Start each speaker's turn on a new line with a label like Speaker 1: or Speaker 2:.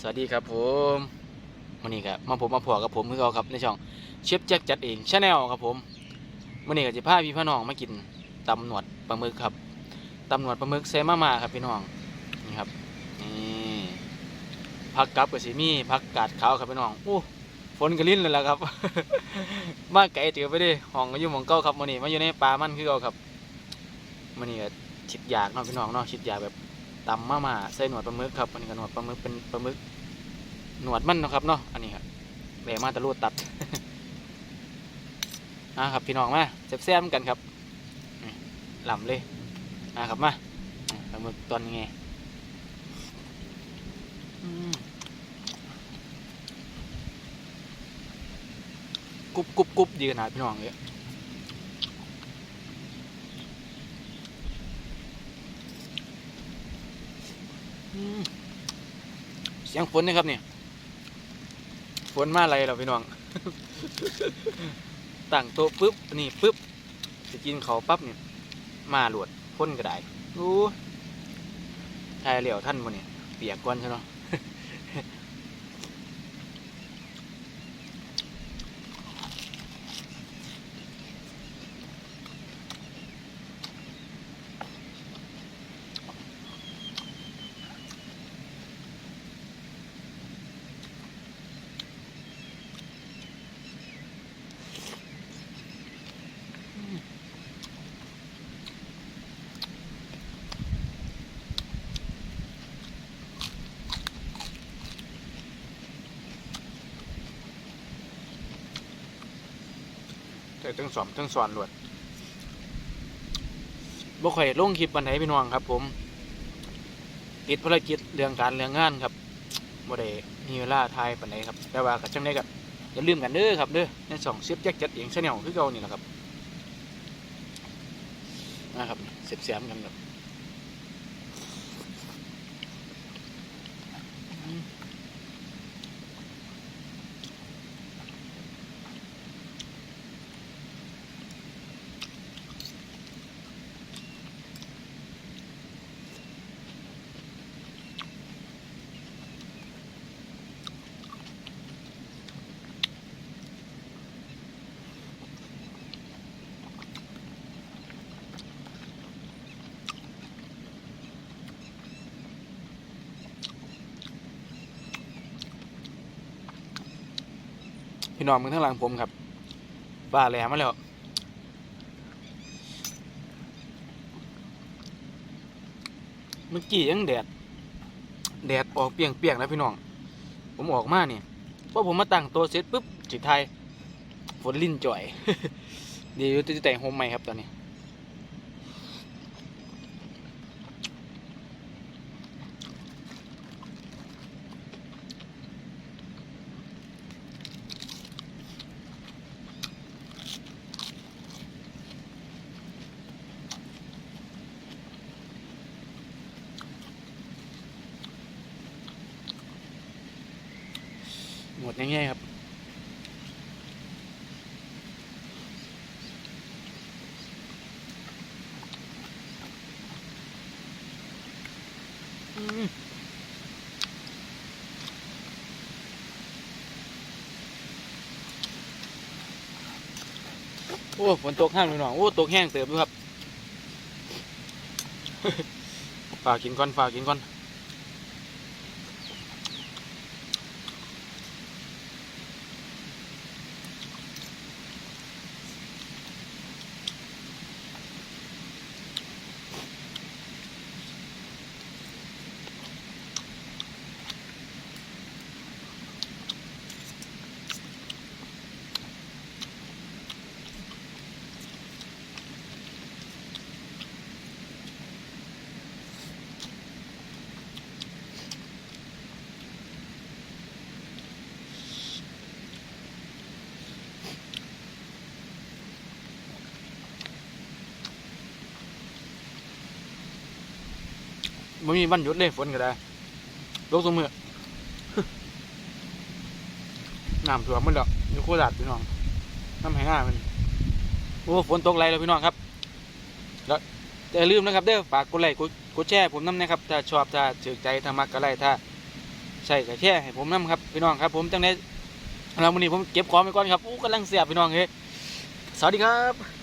Speaker 1: สวัสดีครับผมวันนี้ครับมาผมมาพอกับผมคือเขาครับในช่องเชฟแจ็คจัดเองชาแนลครับผมวันนี้ก็จะพาพี่พ่น้องมากินตำหนวดปลาหมึกครับตำหนวดปลาหมึกเซมามาครับพี่น้องนี่ครับนี่พักกับกับสีมีพักกาดขาวครับพี่น้องอู้ฝนกระลิ้นเลยละครับ มาไก่เถือไปดิห้องก็อยู่หมองเก้าครับวันนี้มาอยู่ในป่ามันคือเขาครับวันนี้ก็ชิดอยากเนาะพี่น้องเนาะชิดอยากแบบ ตำมาม่าใส่หนวดปลาหมึกครับอันนี้ก็หนวดปลาหมึกเป็นปลาหมึกหนวดมันนะครับเนาะอันนี้ครับแหลมาตะลูดตัดนะครับพี่น้องมาแซ่บๆกันครับหล่ำเลยนะครับมาปลาหมึกตอนไงอืมกรุบกรุบกรุบดีขนาดพี่น้องเลย เสียงฝนนะครับเนี่ยฝนมาอะไรเราพี่น้องตั้งโต๊ะปุ๊บนี่ปุ๊บจะกินเขาปั๊บเนี่ยมาหลวดพ่นกระไดอู้ทายเหลียวท่านบนเนี่ยเปียกก้อนใช่เนาะ แต่ทั้งสอมทั้งสอนหลวดบ่ค่อยลงคลิปปันไหนพี่น้องครับ ผมติดภารกิจเรื่องการเรื่องงานครับบ่ได้มีเวลาทายปันไหนครับ แต่ว่ากับจังได้กับอย่าลืมกันเด้อครับเด้อในสองเสียบแจ็คจัดเองเสนียวคือเก่านี่แหละครับนะครับเสียบแซมกันครับ น้องมึงทั้งหลังผมครับบ้าแหลมมาแล้วเมื่อกี้ยังแดด แดดออกเปียงๆแล้วพี่น้อง ผมออกมาเนี่ยพอผมมาตั้งตัวเสร็จปุ๊บจิตไทยฝนลิ้นจ่อยเดี๋ยวจะแต่งโฮมใหม่ครับตอนนี้ หมดง่ายๆครับ อืมโอ้ฝนตกห้ามเลยน้องโอ้ตกแห้งเติบด้วยครับ ฝากกินก่อนฝากกินก่อน มันมีวันหยุดเลยฝนก็ได้ลกสมือน้ำท่วมมันแล้วอยู่โคราชพี่น้องน้ำแห้งอะมันโอ้ฝนตกไรแล้วพี่น้องครับแล้วอย่าลืมนะครับเด้อฝากกดไลค์กดแชร์ผมน้ำนะครับถ้าชอบถ้าถือใจถ้ามักก็ไลค์ถ้าใช่ก็แช่ให้ผมนํครับพี่น้องครับ ผมจังได้เรามื้อนี้ผมเก็บของไปก่อนครับอู้กำลังเสียบพี่น้องเฮ้ยสวัสดีครับ